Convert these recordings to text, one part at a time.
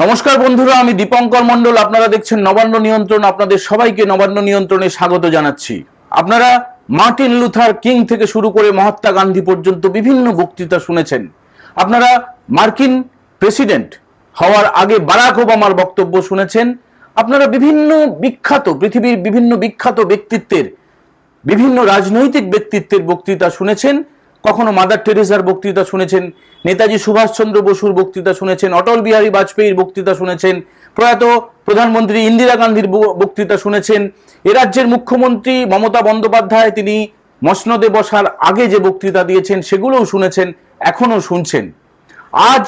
নমস্কার বন্ধুরা, আমি দীপঙ্কর মণ্ডল। আপনারা দেখছেন নবান্ন নিয়ন্ত্রণ। আপনাদের সবাইকে নবান্ন নিয়ন্ত্রণে স্বাগত জানাচ্ছি। আপনারা মার্টিন লুথার কিং থেকে শুরু করে মহাত্মা গান্ধী পর্যন্ত বিভিন্ন বক্তৃতা শুনেছেন। আপনারা মার্কিন প্রেসিডেন্ট হওয়ার আগে বারাক ওবামার বক্তব্য শুনেছেন। আপনারা বিভিন্ন বিখ্যাত, পৃথিবীর বিভিন্ন বিখ্যাত ব্যক্তিত্বের, বিভিন্ন রাজনৈতিক ব্যক্তিত্বের বক্তৃতা শুনেছেন। কখনো মাদার টেরেসার বক্তৃতা শুনেছেন, নেতাজি সুভাষচন্দ্র বসুর বক্তৃতা শুনেছেন, অটল বিহারী বাজপেয়ীর বক্তৃতা শুনেছেন, প্রয়াত প্রধানমন্ত্রী ইন্দিরা গান্ধীর বক্তৃতা শুনেছেন। এ রাজ্যের মুখ্যমন্ত্রী মমতা বন্দ্যোপাধ্যায়, তিনি মসনদে বসার আগে যে বক্তৃতা দিয়েছেন, সেগুলোও শুনেছেন, এখনও শুনছেন। আজ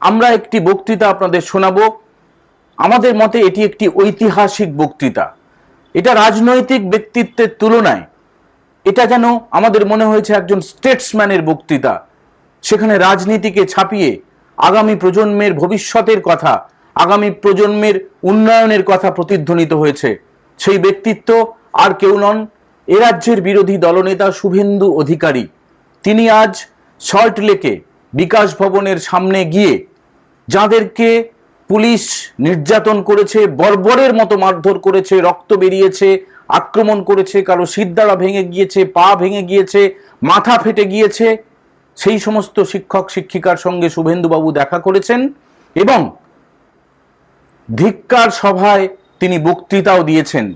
আমরা একটি বক্তৃতা আপনাদের শোনাবো। আমাদের মতে এটি একটি ঐতিহাসিক বক্তৃতা। এটা রাজনৈতিক ব্যক্তিত্বের তুলনায় এটা যেন আমাদের মনে হয়েছে একজন স্টেটসম্যানের বক্তৃতা। সেখানে রাজনীতিকে ছাপিয়ে আগামী প্রজন্মের ভবিষ্যতের কথা, আগামী প্রজন্মের উন্নয়নের কথা প্রতিধ্বনিত হয়েছে। সেই ব্যক্তিত্ব আর কেউ নন, এ রাজ্যের বিরোধী দলনেতা শুভেন্দু অধিকারী। তিনি আজ সল্ট লেকে বিকাশ ভবনের সামনে গিয়ে যাদেরকে পুলিশ নির্যাতন করেছে, বর্বরের মতো মারধর করেছে, রক্ত বেরিয়েছে আক্রমণ করেছে, কারও সিদ্ধারা ভেঙে গিয়েছে, পা ভেঙে গিয়েছে, মাথা ফেটে গিয়েছে। সেই সমস্ত শিক্ষক, শিক্ষিকার সঙ্গে শুভেন্দুবাবু দেখা করেছেন এবং ধিক্কার সভায় তিনি বক্তৃতাও দিয়েছেন।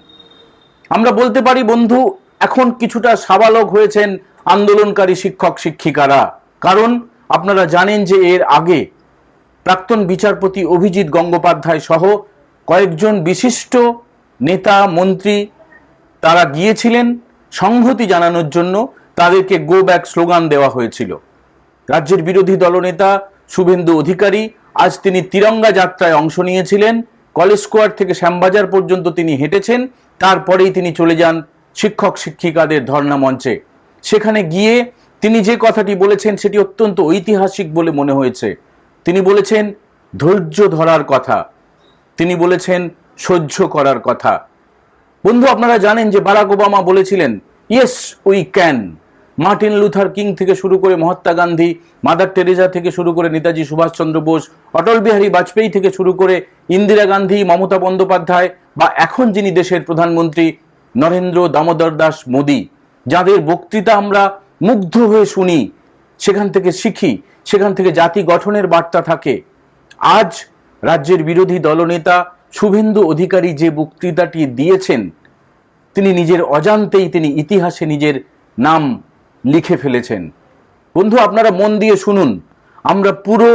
আমরা বলতে পারি, বন্ধু, এখন কিছুটা সাবালক হয়েছেন আন্দোলনকারী শিক্ষক, শিক্ষিকারা। কারণ আপনারা জানেন যে এর আগে প্রাক্তন বিচারপতি অভিজিৎ গঙ্গোপাধ্যায় সহ কয়েকজন বিশিষ্ট নেতা, মন্ত্রী তারা গিয়েছিলেন সংহতি জানানোর জন্য, তাদেরকে গো ব্যাক স্লোগান দেওয়া হয়েছিল। রাজ্যের বিরোধী দলনেতা শুভেন্দু অধিকারী আজ তিনি তিরঙ্গা যাত্রায় অংশ নিয়েছিলেন। কলেজ স্কোয়ার থেকে শ্যামবাজার পর্যন্ত তিনি হেঁটেছেন। তারপরেই তিনি চলে যান শিক্ষক শিক্ষিকাদের ধর্ণা মঞ্চে। সেখানে গিয়ে তিনি যে কথাটি বলেছেন সেটি অত্যন্ত ঐতিহাসিক বলে মনে হয়েছে। তিনি বলেছেন, ধৈর্য ধরার কথা। তিনি বলেছেন, সহ্য করার কথা। বন্ধু, আপনারা জানেন যে বারাক ওবামা বলেছিলেন yes we can Martin Luther King থেকে শুরু করে মহাত্মা গান্ধী, মাদার টেরেজা থেকে শুরু করে নেতাজি সুভাষচন্দ্র বোস, অটল বিহারী বাজপেয়ী থেকে শুরু করে ইন্দিরা গান্ধী, মমতা বন্দ্যোপাধ্যায় বা এখন যিনি দেশের প্রধানমন্ত্রী নরেন্দ্র দামোদর দাস মোদী, যাদের বক্তৃতা আমরা মুগ্ধ হয়ে শুনি, সেখান থেকে শিখি, সেখান থেকে জাতি গঠনের বার্তা থাকে। আজ রাজ্যের বিরোধী দলনেতা শুভেন্দু অধিকারী যে বক্তৃতাটি দিয়েছেন, তিনি নিজের অজান্তেই তিনি ইতিহাসে নিজের নাম লিখে ফেলেছেন। বন্ধু, আপনারা মন দিয়ে শুনুন, আমরা পুরো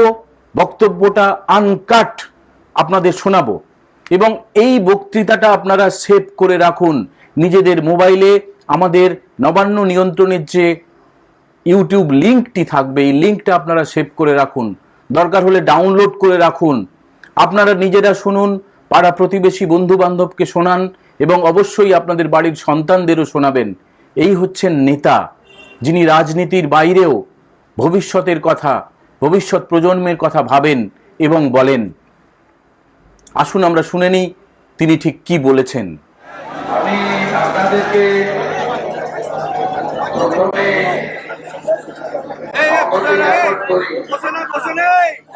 বক্তব্যটা আনকাট আপনাদের শোনাবো এবং এই বক্তৃতাটা আপনারা সেভ করে রাখুন নিজেদের মোবাইলে। আমাদের নবান্ন নিয়ন্ত্রণের যে ইউটিউব লিঙ্কটি থাকবে, এই লিঙ্কটা আপনারা সেভ করে রাখুন। দরকার হলে ডাউনলোড করে রাখুন। আপনারা নিজেরা শুনুন পাড়া প্রতিবেশী বন্ধু বান্ধবকে শোনান এবং অবশ্যই আপনাদের বাড়ির সন্তানদেরও শোনাবেন। এই হচ্ছেন নেতা যিনি রাজনীতির বাইরেও ভবিষ্যতের কথা ভবিষ্যৎ প্রজন্মের কথা ভাবেন এবং বলেন। আসুন আমরা শুনে নিই তিনি ঠিক কি বলেছেন। আমি আপনাদেরকে প্রথমে অবশ্যই জ্ঞাপন করি আমাদের যোগ্য চাকরিহারা শিক্ষক শিক্ষিকা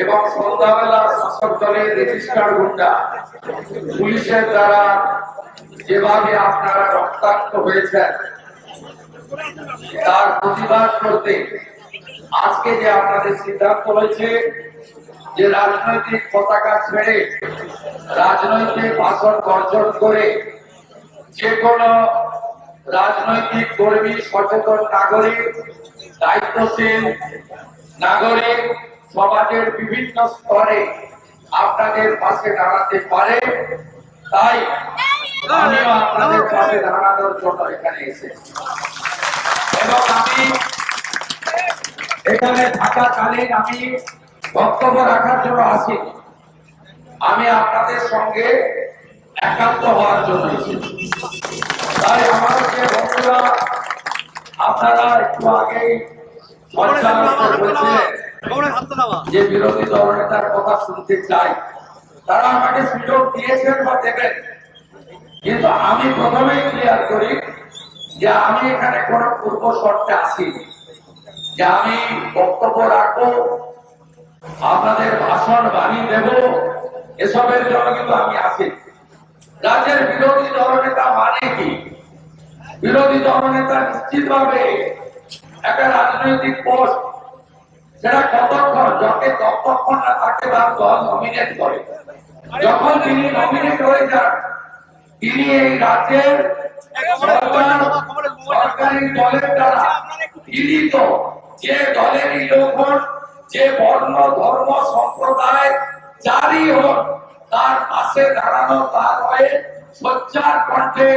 এবং সন্ধ্যাবেলা শাসক দলের রেজিস্টার গুন্ডা, পুলিশের দ্বারা যেভাবে আপনারা রক্তাক্ত হয়েছেন, তার প্রতিবাদ করতে আজকে যে আপনাদের সিদ্ধান্ত হয়েছে যে রাজনৈতিক পতাকা ছেড়ে রাজনৈতিক ভাষণ বর্জন করে যে কোনো রাজনৈতিক কর্মী, সচেতন নাগরিক, দায়িত্বশীল নাগরিক সমাজের বিভিন্ন স্তরে আপনাদের পাশে দাঁড়াতে পারে। তাই আমিও আপনাদের পাশে দাঁড়ানোর জন্য এখানে এসেছি। এবং আমি এখানে থাকা থাকাকালীন আমি বক্তব্য রাখার জন্য আসি। আমি আপনাদের সঙ্গে একান্ত হওয়ার জন্য এসেছি। তাই আমার যে বন্ধুরা আপনারা একটু আগেই বলেছিলেন যে বিরোধী দল নেতার কথা শুনতে চাই তারা আমাকে সুযোগ দিয়েছেন বা দেবেন। কিন্তু আমি প্রথমেই ক্লিয়ার করি যে আমি এখানে কোনো পূর্ব শর্তে আসিনি যে আমি বক্তব্য রাখব, আপনাদের ভাষণ বাণী দেব, এসবের জন্য কিন্তু আমি আসি রাজ্যের বিরোধী দলনেতা মানে কি? বিরোধী দলনেতা নিশ্চিতভাবে একটা রাজনৈতিক পোস্ট সেটা কতক্ষণ যাকে ততক্ষণ না তাকে বা দল নমিনেট করে। যখন তিনি নমিনেট হয়ে যান, তিনি এই রাজ্যের সরকারি দলের দ্বারা যে দলেরই লোক যে বর্ণ, ধর্ম, সম্প্রদায়, যারই হোক, তার পাশে দাঁড়ানো, তার হয়ে সোচ্চার কণ্ঠে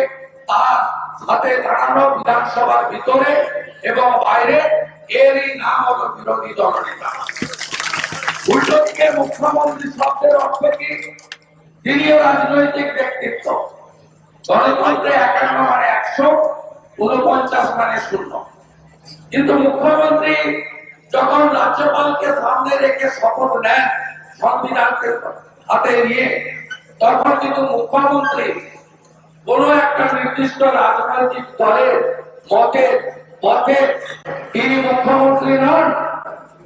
তার সাথে দাঁড়ানো বিধানসভার ভিতরে এবং বাইরে এরই নাম হলো বিরোধী দলনেতা উল্টো মুখ্যমন্ত্রী শব্দের অর্থ কি? তিনিও রাজনৈতিক ব্যক্তিত্ব। গণতন্ত্রে একান্ন মানে একশো উনপঞ্চাশ মানে শূন্য। কিন্তু মুখ্যমন্ত্রী যখন রাজ্যপালকে সামনে রেখে শপথ নেন সংবিধানকে হাতে নিয়ে, তখন কিন্তু মুখ্যমন্ত্রী কোন একটা নির্দিষ্ট রাজনৈতিক দলের মতে পথে তিনি মুখ্যমন্ত্রী নন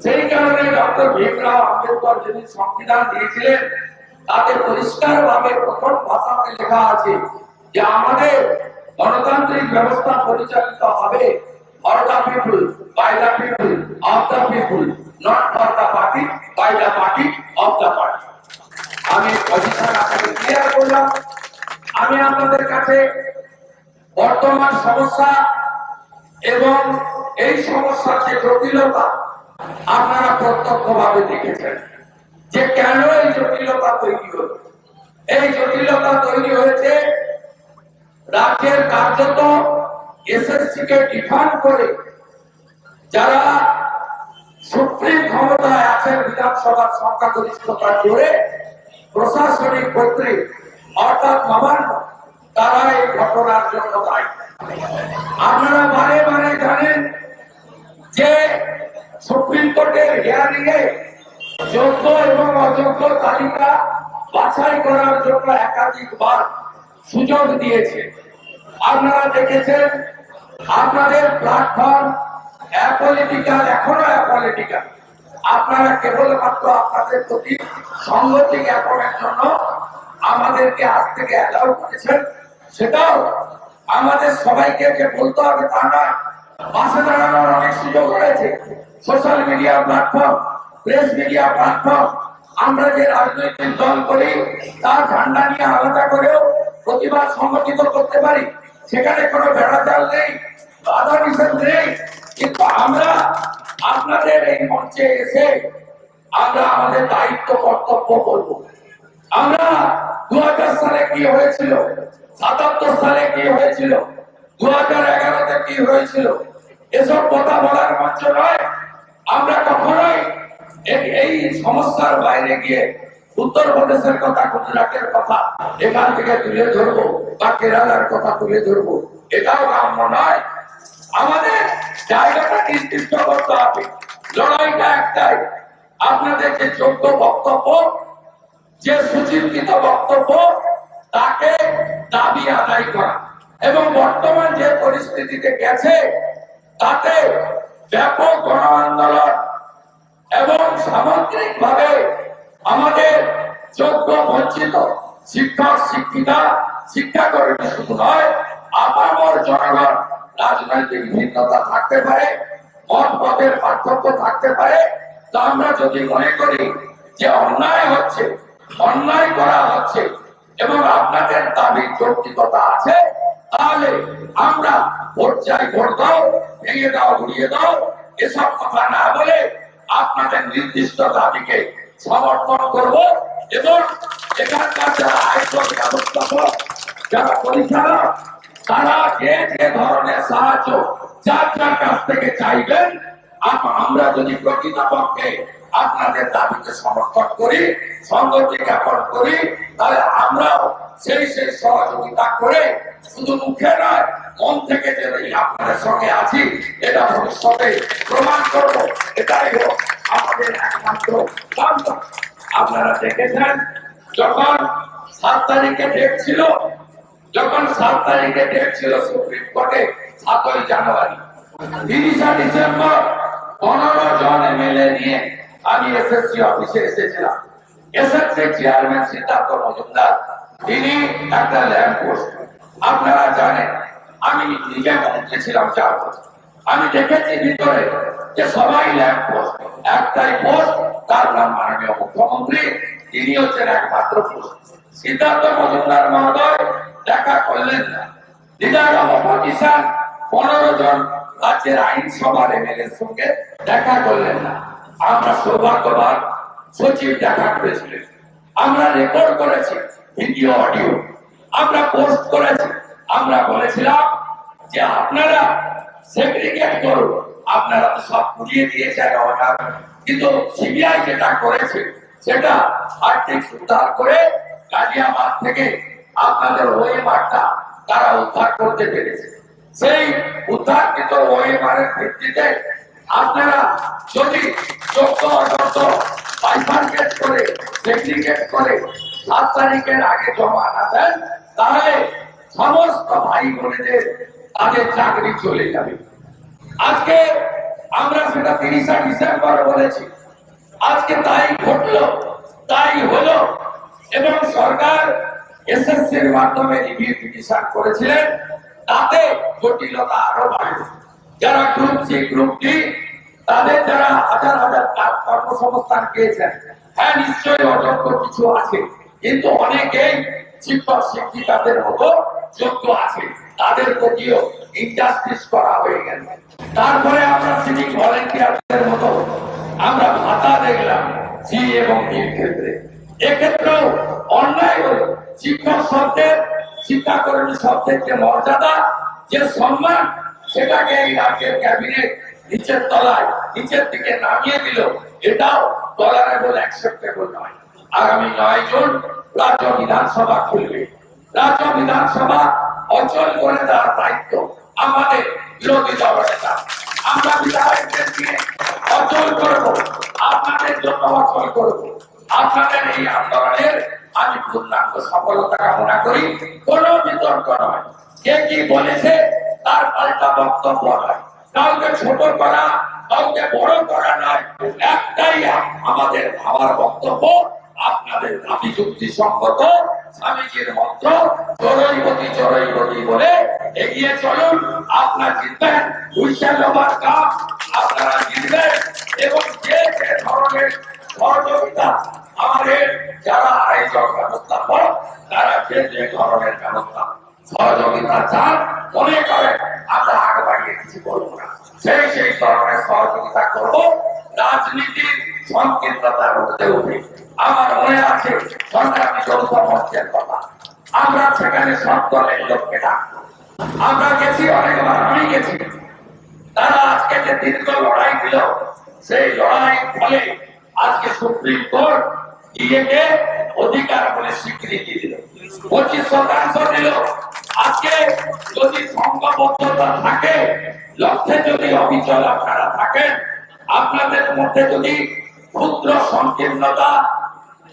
সেই কারণে ডক্টর ভীমরাও আম্বেদকর যিনি সংবিধান দিয়েছিলেন, তাতে পরিষ্কার প্রথম ভাষাতে লেখা আছে যে আমাদের গণতান্ত্রিক ব্যবস্থা পরিচালিত হবে for the people by the people of the people not for the party by the party of the party আমি পজিশন আপনাকে ক্লিয়ার করলাম। আমি আপনাদের কাছে বর্তমান সমস্যা এবং এই সমস্যার যে জটিলতা আপনারা প্রত্যক্ষভাবে দেখেছেন যে কেন এই জটিলতা তৈরি হল? এই জটিলতা তৈরি হয়েছে, রাজ্যের কার্যত এসএসসি কে ডিফান্ড করে যারা সুপ্রিম ক্ষমতায় আছেন বিধানসভার সংখ্যাগরিষ্ঠতা জোরে প্রশাসনিক কর্তৃক অর্থাৎ নবান্ন, তারা এই ঘটনার জন্য দায়ী। আপনারা বারে বারে জানেন যে সুপ্রিম কোর্টের হিয়ারিং এ যোগ্য এবং অযোগ্য তালিকা বাছাই করার জন্য একাধিকবার সুযোগ দিয়েছে। আপনারা দেখেছেন, আপনাদের প্ল্যাটফর্ম অ্যাপলিটিক্যাল এখনও অ্যাপলিটিক্যাল আপনারা কেবলমাত্র আপনাদের প্রতি সংগতি জ্ঞাপনের জন্য আমাদেরকে আজ থেকে অ্যালাউ করেছেন। সেটাও আমাদের সবাইকে যে বলতে হবে তা নয় পাশে দাঁড়ানোর অনেক সুযোগ রয়েছে। Social media platform press media platform আমরা যে রাজনৈতিক দল করি, তার ঝান্ডা নিয়ে আলাদা করেও প্রতিবাদ সংগঠিত করতে পারি, সেখানে কোনো বেড়া জাল নেই, বাধা নিষেধ নেই। কিন্তু আমরা আপনাদের এই মঞ্চে এসে আমরা আমাদের দায়িত্ব, কর্তব্য করব। আমরা দু সালে কি হয়েছিল? সাতাত্তর সালে কি হয়েছিল? দু হাজার এগারোতে কি হয়েছিল? এসব কথা বলার মঞ্চ নয়। আমরা কখনোই এই সমস্যার বাইরে গিয়ে উত্তরপ্রদেশের কথা, গুজরাটের কথা, এখান থেকে তুলে ধরবো বা কেরালার কথা তুলে ধরবো। এটাও কাম্য নয়। আমাদের জায়গাটা নির্দিষ্ট করতে হবে। লড়াইটা একটাই। আপনাদের যে যোগ্য বক্তব্য যে সুচিন্তিত বক্তব্য তাকে দাবি আদায় করা। এবং বর্তমান যে পরিস্থিতিতে গেছে, তাতে ব্যাপক গণ আন্দোলন এবং সামগ্রিক ভাবে আমাদের যোগ্য, বঞ্চিত শিক্ষক, শিক্ষিকা, শিক্ষাকর্মী শুধু নয়, আপামর জনগণ রাজনৈতিক ভিন্নতা থাকতে পারে মত পথের পার্থক্য থাকতে পারে। তা আমরা যদি মনে করি যে অন্যায় হচ্ছে অন্যায় করা হচ্ছে এবং আপনাদের দাবি যৌক্তিকতা আছে, তাহলে আমরা ভোট চাই, ভোট দাও, ভেঙে দাও উড়িয়ে দাও, এসব কথা না বলে আপনাদের নির্দিষ্ট দাবিকে সমর্থন করব এবং এখানকার যারা আয়কর ব্যবস্থাপক, যারা পরিচালক, তারা যে যে ধরনের সাহায্য যার যার কাছ থেকে চাইবেন আমরা যদি প্রকৃতপক্ষে আপনাদের দাবিকে সমর্থন করি সংগতি জ্ঞাপন করি, তাহলে আমরাও সেই সেই সহযোগিতা করে, শুধু মুখে নয়, মন থেকে যে আপনাদের সঙ্গে আছি, এটা ভবিষ্যতে প্রমাণ করব এটাই হোক আমাদের একমাত্র। আপনারা দেখেছেন, যখন সাত তারিখে ডেট ছিল, যখন সাত তারিখে ডেট ছিল সুপ্রিম কোর্টে, সাতই জানুয়ারি, তিরিশে ডিসেম্বর, পনেরো জন এমএলএ নিয়ে আমি এসএসসি অফিসে এসেছিলাম। SSC chairman Siddhartha Majumdar. তিনি একটা ল্যাম্প পোস্ট। আপনারা জানেন, আমি নিজে মন্ত্রী ছিলাম চার বছর। আমি দেখেছি ভিতরে যে সবাই ল্যাম্প পোস্ট। একটাই পোস্ট, তার নাম মাননীয় মুখ্যমন্ত্রী, তিনি হচ্ছেন একমাত্র পোস্ট। সিদ্ধার্থ মজুমদার মহোদয়, দেখা করলেন না। লিডার অফ পনেরো জন রাজ্যের আইনসভার এমএলএ সঙ্গে দেখা করলেন না। আমরা সৌভাগ্যবান সচিব দেখা করেছিলেন আমরা রেকর্ড করেছি ভিডিও অডিও আমরা পোস্ট করেছি। আমরা বলেছিলাম যে আপনারা সেগ্রিগেট করুন আপনারা তো সব পুড়িয়ে দিয়েছেন অর্ডার কিন্তু সিবিআই যেটা করেছে, সেটা আর্থিক উদ্ধার করে গাজিয়াবাদ থেকে আপনাদের ওই মাঠটা তারা উদ্ধার করতে পেরেছে। সেই উদ্ধারকৃত ওএমআরের ভিত্তিতে আপনারা যদি বাইফার্কেট করে করে সাত তারিখের আগে জমা না দেন, তাহলে সমস্ত ভাই বোনেদের তাদের চাকরি চলে যাবে। আজকে আমরা সেটা তিরিশে ডিসেম্বর বলেছি। আজকে তাই ঘটলো, তাই হলো এবং সরকার এসএসসির মাধ্যমে রিভিউ পিটিশন করেছিলেন, তাতে জটিলতা আরও বাড়বে যারা গ্রুপ সি গ্রুপ ডি তাদের যারা হাজার হাজার কাজ কর্মসংস্থান পেয়েছেন হ্যাঁ নিশ্চয়ই অযোগ্য কিছু আছে। কিন্তু অনেকেই শিক্ষক শিক্ষিকাদের মতো যোগ্য আছে। তাদের প্রতিও ইনজাস্টিস করা হয়ে গেল। তারপরে আমরা সিভিক ভলেন্টিয়ারদের মতো আমরা ভাতা দেখলাম এবং ক্ষেত্রে। এক্ষেত্রেও অন্যায় হলো শিক্ষক শব্দের, শিক্ষাকর্মী শব্দের যে মর্যাদা, যে সম্মান সেটাকে এই রাজ্যের ক্যাবিনেট নিচের তলায়, নিচের দিকে নামিয়ে দিল। এটাও টলারেবল অ্যাকসেপ্টেবল নয়। আগামী নয় জুন রাজ্য বিধানসভা খুলবে। রাজ্য বিধানসভা অচল করে দেওয়ার দায়িত্ব আমাদের বিরোধী দল নেতা আমরা বিধায়কদের নিয়ে অচল করব, আপনাদের জন্য অচল করব। আপনাদের এই আন্দোলনের আমি পূর্ণাঙ্গ সফলতা কামনা করি। কোন বিতর্ক নয়। কে কি বলেছে তার পাল্টা বক্তব্য নয় কাউকে ছোট করা, কাউকে বড় করা নয় একটাই আমাদের ভাবার বক্তব্য, আপনাদের দাবি যুক্তি সঙ্গত স্বামীজির মন্ত্র চরৈবতী চরৈবতী বলে এগিয়ে চলুন। আপনার জিতবেন উইশালবার কাপ, আপনারা জিতবেন। এবং যে যে ধরনের সহযোগিতা আমাদের, যারা আয়োজক ব্যবস্থাপক, তারা যে যে ধরনের ব্যবস্থা সহযোগিতা চান মনে করেন আমরা আগে বাড়িয়ে কিছু বলব না। সেই সেই ধরনের সহযোগিতা করব, রাজনীতির সংকীর্ণতার মধ্যে উঠে। আমার মনে আছে সংগ্রামী যৌথ মঞ্চের কথা। আমরা সেখানে সব দলের লোককে ডাকবো। আমরা গেছি, অনেকবার আমি গেছি। তারা আজকে যে দীর্ঘ লড়াই দিল, সেই লড়াই ফলে আজকে সুপ্রিম কোর্ট ইয়েকে অধিকার বলে স্বীকৃতি দিল। পঁচিশ শতাংশ দিল আজকে যদি সংঘবদ্ধতা থাকে, লক্ষ্যে যদি অবিচল আপনারা থাকেন আপনাদের মধ্যে যদি ক্ষুদ্র সংকীর্ণতা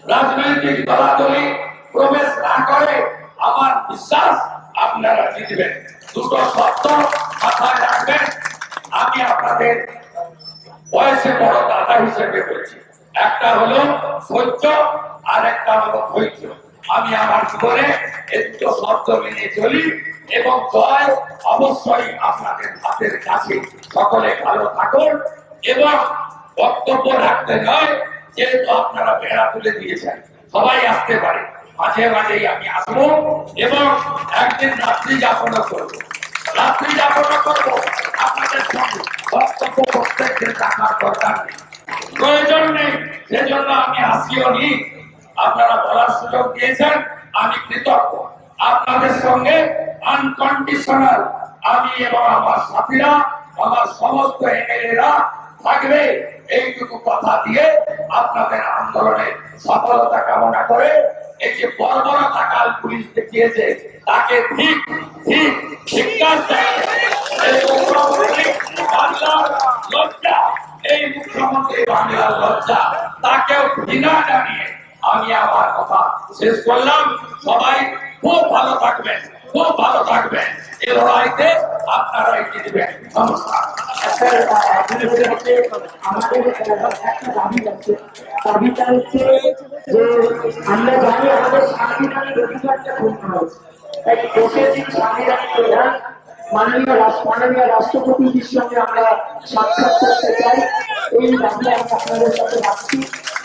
রাজনৈতিক দলাদলি প্রবেশ না করে, আমার বিশ্বাস আপনারা জিতবেন। দুটো শর্ত মাথায় রাখবেন। আমি আপনাদের বয়সে বড় দাদা হিসেবে বলছি। একটা হলো সহ্য আর একটা হলো ধৈর্য। আমি আমার জীবনে একটু শব্দ মেনে চলি এবং জয় অবশ্যই আপনাদের হাতের কাছে সকলে ভালো থাকুন এবং বক্তব্য রাখতে নয়, যেহেতু আপনারা বেড়া তুলে দিয়েছেন। সবাই আসতে পারে। মাঝে মাঝেই আমি আসব এবং একদিন রাত্রি যাপনও করব। রাত্রি যাপনও করব। আপনাদের সঙ্গে বক্তব্য প্রত্যেকদিন রাখার দরকার নেই। প্রয়োজন নেই, সেজন্য আমি আসিও নি। আপনারা বলার সুযোগ দিয়েছেন, আমি কৃতজ্ঞ। আপনাদের সঙ্গে আনকন্ডিশনাল আমি এবং আমার সাথীরা, আমার সমস্ত এমএলএরা থাকবে এইটুকু কথা দিয়ে আপনাদের আন্দোলনে সফলতা কামনা করে এই যে বর্বরতা কাল পুলিশ দেখিয়েছে, তাকে ঠিক ঠিক লজ্জা, এই মুখ্যমন্ত্রী বাংলার লজ্জা, তাকেও ঘৃণা জানিয়ে আমি আমার কথা শেষ করলাম। সবাই খুব ভালো থাকবেন, খুব ভালো থাকবেন। এই লড়াইতে আপনারা এগিয়ে দেবেন নমস্কার একটা হচ্ছে আমরা আমাদের তাই মাননীয় মাননীয় রাষ্ট্রপতির সঙ্গে আমরা সাক্ষাৎ করতে চাই। এই দাবি আমি আপনাদের সাথে রাখছি।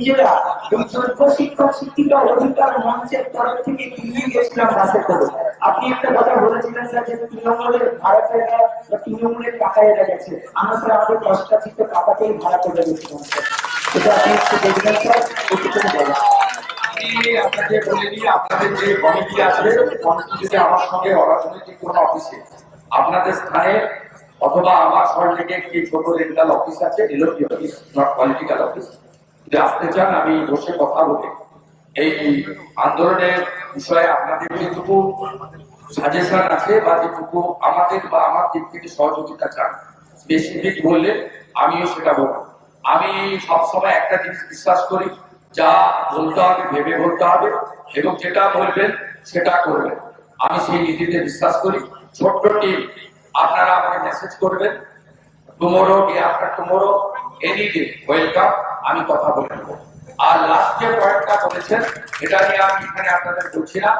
নিজেরা এই যোগ্য শিক্ষক, শিক্ষিকা, অধিকার মঞ্চের তরফ থেকে দিল্লি গেছিলাম বাসে করে। আপনি একটা কথা বলেছিলেন, স্যার, যে তৃণমূলের ভাড়াটা বা তৃণমূলের টাকা এরা গেছে। আমরা, স্যার, আমাদের দশটা চিত্র টাকাতেই ভাড়া করে গেছিলাম এটা আপনি একটু দেখবেন, স্যার বলা আপনাকে বলে দিই, আপনাদের যে কমিটি কমিটি আমার সঙ্গে অরাজনৈতিক কোনো অফিসে, আপনাদের স্থানে অথবা আমার সরকারে একটি ছোট রেন্টাল অফিস আছে LOP office, not political office যদি আসতে চান, আমি বসে কথা বলি। এই আন্দোলনের বিষয়ে আপনাদের যেটুকু সাজেশন আছে বা যেটুকু আমাদের বা আমার দিক থেকে সহযোগিতা চান স্পেসিফিক বললে আমিও সেটা বলব। আমি সবসময় একটা জিনিস বিশ্বাস করি, যা বলতে হবে, ভেবে বলতে হবে, এবং যেটা বলবেন, সেটা করবেন। আমি সেই নীতিতে বিশ্বাস করি। ছোট্ট টিম, আপনারা আমাকে মেসেজ করবেন। Tomorrow after tomorrow any day welcome আমি কথা বলে নেব। আর লাস্ট যে পয়েন্টটা বলেছেন, এটা নিয়ে আমি এখানে আপনাদের বলছি না,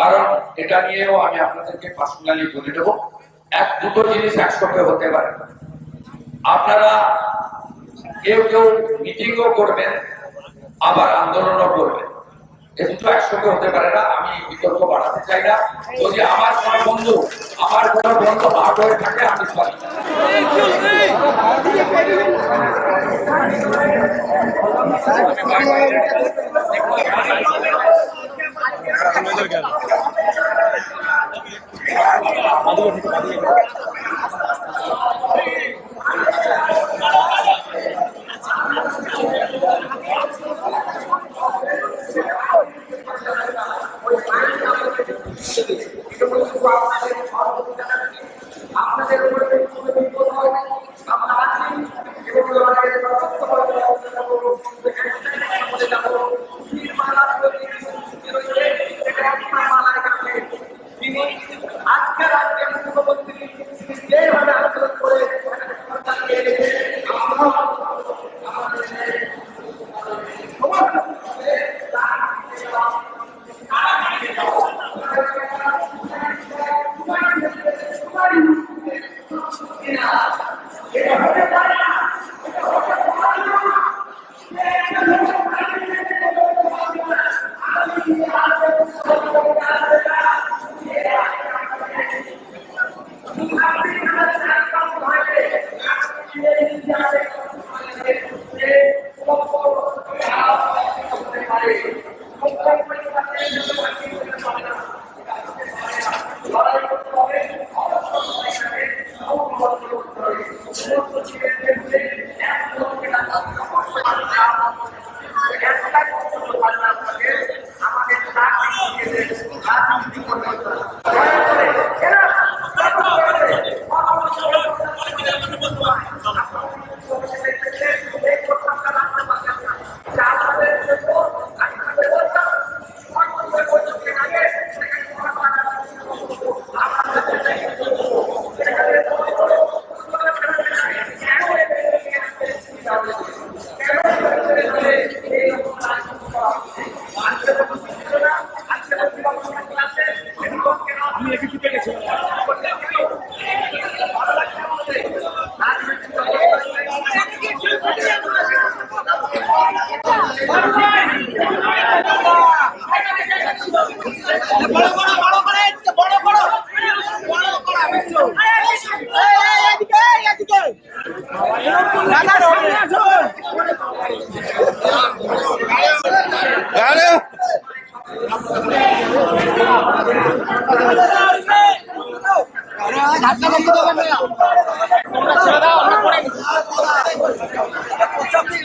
কারণ এটা নিয়েও আমি আপনাদেরকে পার্সোনালি বলে দেবো। এক, দুটো জিনিস একসঙ্গে হতে পারে। আপনারা কেউ কেউ মিটিংও করবেন, আবার আন্দোলনও করবেন। এ দুটো একসঙ্গে হতে পারে না, আমি বিতর্ক বাড়াতে চাই না। যদি আমার কোনো বন্ধু, আমার কোনো বন্ধু ভাগ হয়ে থাকে, আমি সরি। আপনাদের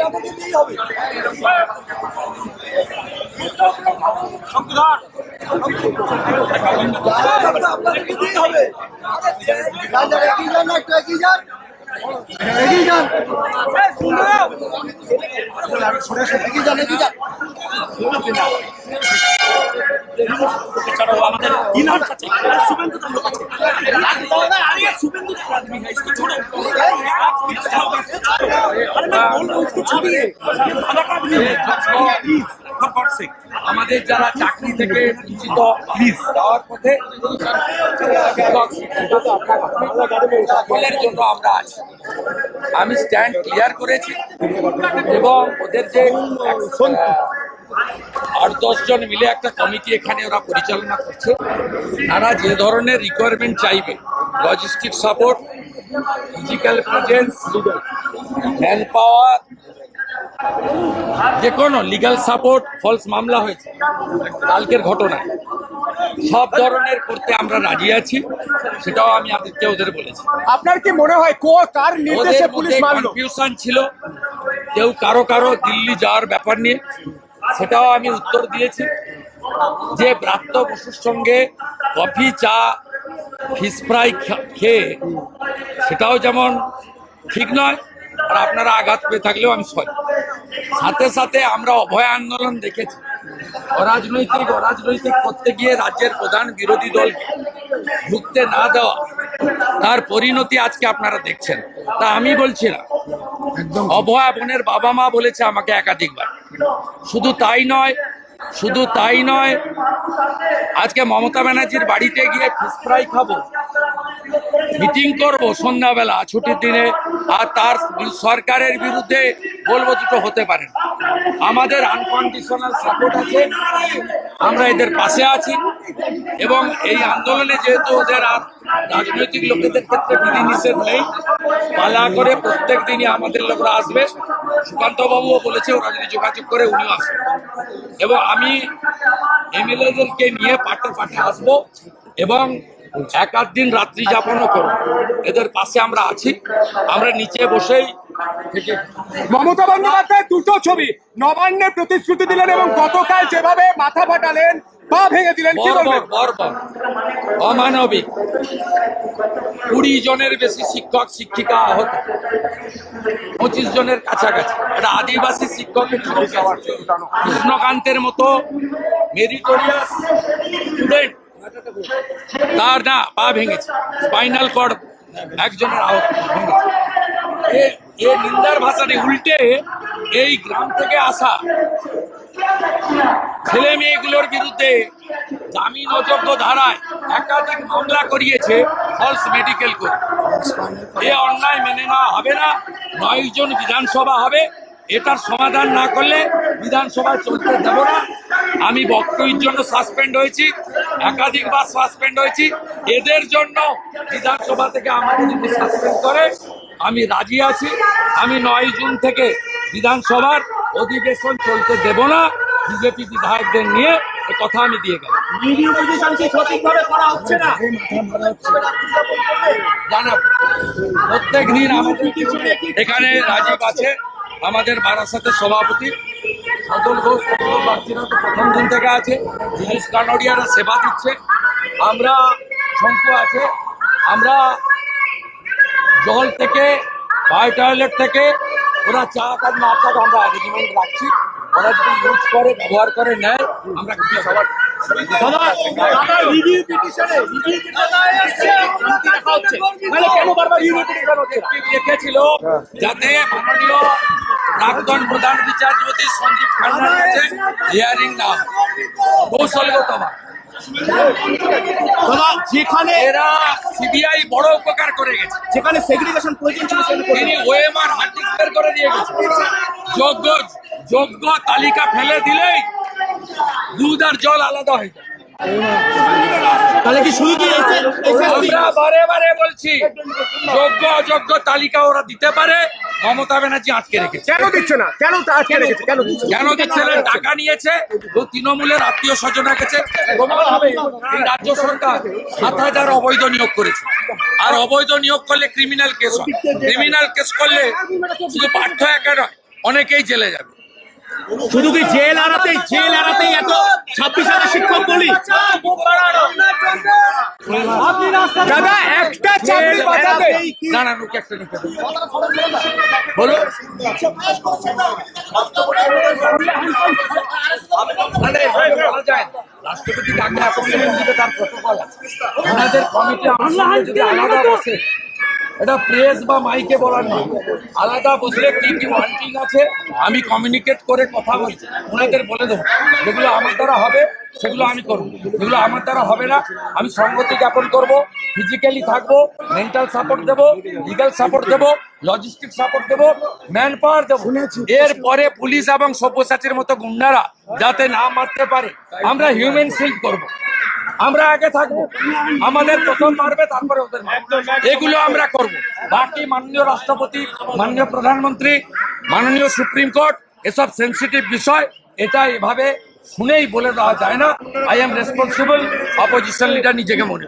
আপনাকে দিতেই হবে। আপনাকে দিতেই হবে এগিয়ে যান একটু এগিয়ে যান এগিয়ে যান এগিয়ে যান এগিয়ে যান আমাদের যারা চাকরি থেকে বঞ্চিত প্লিজ দেওয়ার পথে সকলের জন্য আমরা আছি। আমি স্ট্যান্ড ক্লিয়ার করেছি এবং ওদের যে আট দশ জন মিলে একটা কমিটি এখানে ওরা পরিচালনা করছে। তারা যে ধরনের রিকোয়ারমেন্ট চাইবে logistic support physical presence man power যে কোনো লিগ্যাল সাপোর্ট ফলস মামলা হয়েছে কালকের ঘটনায়। সব ধরনের করতে আমরা রাজি আছি সেটাও আমি আদিত্য ওদের বলেছি। আপনার কি মনে হয় কো কার নির্দেশে পুলিশ মারলো? কনফিউশন ছিল কেউ কারও কারও দিল্লি যাওয়ার ব্যাপার নিয়ে সেটাও আমি উত্তর দিয়েছি যে ব্রাত্য বসুর সঙ্গে কফি চা ফিস ফ্রাই খেয়ে সেটাও যেমন ঠিক নয় আর আপনারা আঘাত পেয়ে থাকলেও আমি সরি। সাথে সাথে আমরা অভয় আন্দোলন দেখেছি। অরাজনৈতিক অরাজনৈতিক করতে গিয়ে রাজ্যের প্রধান বিরোধী দলকে ঢুকতে না দেওয়া তার পরিণতি আজকে আপনারা দেখছেন। তা আমি বলছি না। অভয়া বোনের বাবা মা বলেছে আমাকে একাধিকবার। শুধু তাই নয় শুধু তাই নয় আজকে মমতা ব্যানার্জির বাড়িতে গিয়ে ফিস ফ্রাই খাব মিটিং করব সন্ধ্যাবেলা ছুটির দিনে আর তার সরকারের বিরুদ্ধে বলব দুটো হতে পারে। আমাদের আনকন্ডিশনাল সাপোর্ট আছে। আমরা এদের পাশে আছি এবং এই আন্দোলনে যেহেতু ওদের আর রাজনৈতিক লোকেদের ক্ষেত্রে বিধি নিষেধ নেই, পালা করে প্রত্যেক দিনই আমাদের লোকরা আসবে। সুকান্তবাবুও বলেছে, ওরা যদি যোগাযোগ করে উনিও আসবে। এবং আমি এমএলএদেরকে নিয়ে পাটে পাটে আসব এবং এক আধ দিন রাত্রি যাপনও করব এদের পাশে আমরা আছি। আমরা নিচে বসেই থেকে মমতা বন্দ্যোপাধ্যায় দুটো ছবি নবান্নের প্রতিশ্রুতি দিলেন এবং গতকাল যেভাবে মাথা ফাটালেন পা ভেঙে দিলেন কি বলবেন? অমানবিক। কুড়ি জনের বেশি শিক্ষক শিক্ষিকা আহত। পঁচিশ জনের কাছাকাছি। একটা আদিবাসী শিক্ষকের। কৃষ্ণকান্তের মতো মেরিটোরিয়াস স্টুডেন্ট তার না, পা ভেঙেছে। স্পাইনাল কর্ড একজনের আহত ভেঙেছে। নিন্দার ভাষাটি উল্টে এই গ্রাম থেকে আসা ছেলে মেয়েগুলোর বিরুদ্ধে জামিন অযোগ্য ধারায় একাধিক মামলা করিয়েছে ফলস মেডিকেল করে এ অন্যায় মেনে নেওয়া হবে না, নয় জন বিধানসভা হবে। এটার সমাধান না করলে বিধানসভায় চলতে দেব না। আমি বক্তব্যের জন্য সাসপেন্ড হয়েছি একাধিকবার সাসপেন্ড হয়েছি। এদের জন্য বিধানসভা থেকে আমাকে যদি সাসপেন্ড করে আমি রাজি আছি। আমি নয় জুন থেকে বিধানসভার অধিবেশন চলতে দেব না। বিজেপি বিধায়কদের নিয়ে এ কথা আমি দিয়ে গেলাম। সঠিকভাবে করা হচ্ছে না। প্রত্যেক দিন আমাদের এখানে রাজীব আছে। আমাদের বারাসাতের সভাপতি সদল ঘোষ প্রার্থীরা তো প্রথম দিন থেকে আছে। দিনেশ কানোডিয়ারা সেবা দিচ্ছে। আমরা শঙ্কু আছে। আমরা জল থেকে, বায়ো টয়লেট থেকে, ওরা চা কাজ না আমরা অ্যারেঞ্জমেন্ট রাখছি। ওরা যদি ইউজ করে ব্যবহার করে নেয় আমরা কিন্তু সবার? যাতে মাননীয় প্রাক্তন প্রধান বিচারপতি সঞ্জীব খান্নার কাছে হিয়ারিং না হয়। দাদা যেখানে এরা সিবিআই বড় উপকার করে গেছে। যেখানে সেগ্রিগেশন প্রয়োজন ছিল তিনি ওএমআর হার্ড ডিস্ক বের করে দিয়ে গেছে। যোগ্য যোগ্য তালিকা ফেলে দিলেই দুধ আর জল আলাদা হয়ে যায়। তাহলে কি শুধু কি আমরা বারে বারে বলছি যোগ্য অযোগ্য তালিকা ওরা দিতে পারে মমতা ব্যানার্জি আটকে রেখেছে। কেন দিচ্ছে না? কেন আটকে রেখেছে? কেন দিচ্ছে? কেন দিচ্ছে? না? টাকা নিয়েছে ও তৃণমূলের আত্মীয় স্বজনের কাছে প্রমাণ হবে রাজ্য সরকার সাত হাজার অবৈধ নিয়োগ করেছে। আর অবৈধ নিয়োগ করলে ক্রিমিনাল কেস হয়। ক্রিমিনাল কেস করলে শুধু পাঠ্য একা নয় অনেকেই জেলে যাবে। শুধু কি জেল এড়াতেই জেল এড়াতেই এত ছাব্বিশ হাজার শিক্ষক বলি? দাদা একটা চাকরি বাঁচাতে। না না নুকে একটা নিতে বলো। রাষ্ট্রপতি অ্যাপয়েন্টমেন্ট তার প্রোটোকল আছে। ওনাদের কমিটি আমার যদি আলাদা বসে এটা প্রেস বা মাইকে বলার নয়। আলাদা বসলে কি কি ওয়ান্টিং আছে, আমি কমিউনিকেট করে কথা বলছি। ওনাদের বলে দেবো। যেগুলো আমার দ্বারা হবে সেগুলো আমি করব। যেগুলো আমার দ্বারা হবে না। আমি সংগতি জ্ঞাপন করব ফিজিক্যালি থাকব মেন্টাল সাপোর্ট দেবো লিগাল সাপোর্ট দেবো লজিস্টিক সাপোর্ট দেবো ম্যান পাওয়ার দেবো এরপরে পুলিশ এবং সব্যসাচীর মতো গুন্ডারা যাতে না মারতে পারে আমরা হিউম্যান শিল্ড করব। আমরা আগে থাকব। আমাদের প্রথম মারবে তারপরে ওদের এগুলো আমরা করব। বাকি মাননীয় রাষ্ট্রপতি মাননীয় প্রধানমন্ত্রী মাননীয় সুপ্রিম কোর্ট এসব সেন্সিটিভ বিষয় এটা এভাবে শুনেই বলে দেওয়া যায় না I am responsible opposition leader নিজেকে মনে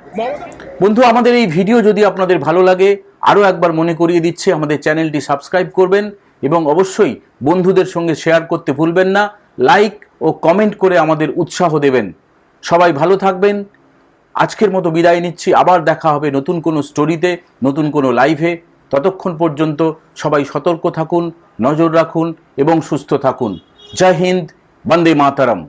বন্ধু, আমাদের এই ভিডিও যদি আপনাদের ভালো লাগে, আরও একবার মনে করিয়ে দিচ্ছে, আমাদের চ্যানেলটি সাবস্ক্রাইব করবেন এবং অবশ্যই বন্ধুদের সঙ্গে শেয়ার করতে ভুলবেন না, লাইক ও কমেন্ট করে আমাদের উৎসাহ দেবেন। সবাই ভালো থাকবেন, আজকের মতো বিদায় নিচ্ছি, আবার দেখা হবে নতুন কোনো স্টোরিতে, নতুন কোনো লাইভে। ততক্ষণ পর্যন্ত সবাই সতর্ক থাকুন, নজর রাখুন এবং সুস্থ থাকুন। জয় হিন্দ వందే మాతరం.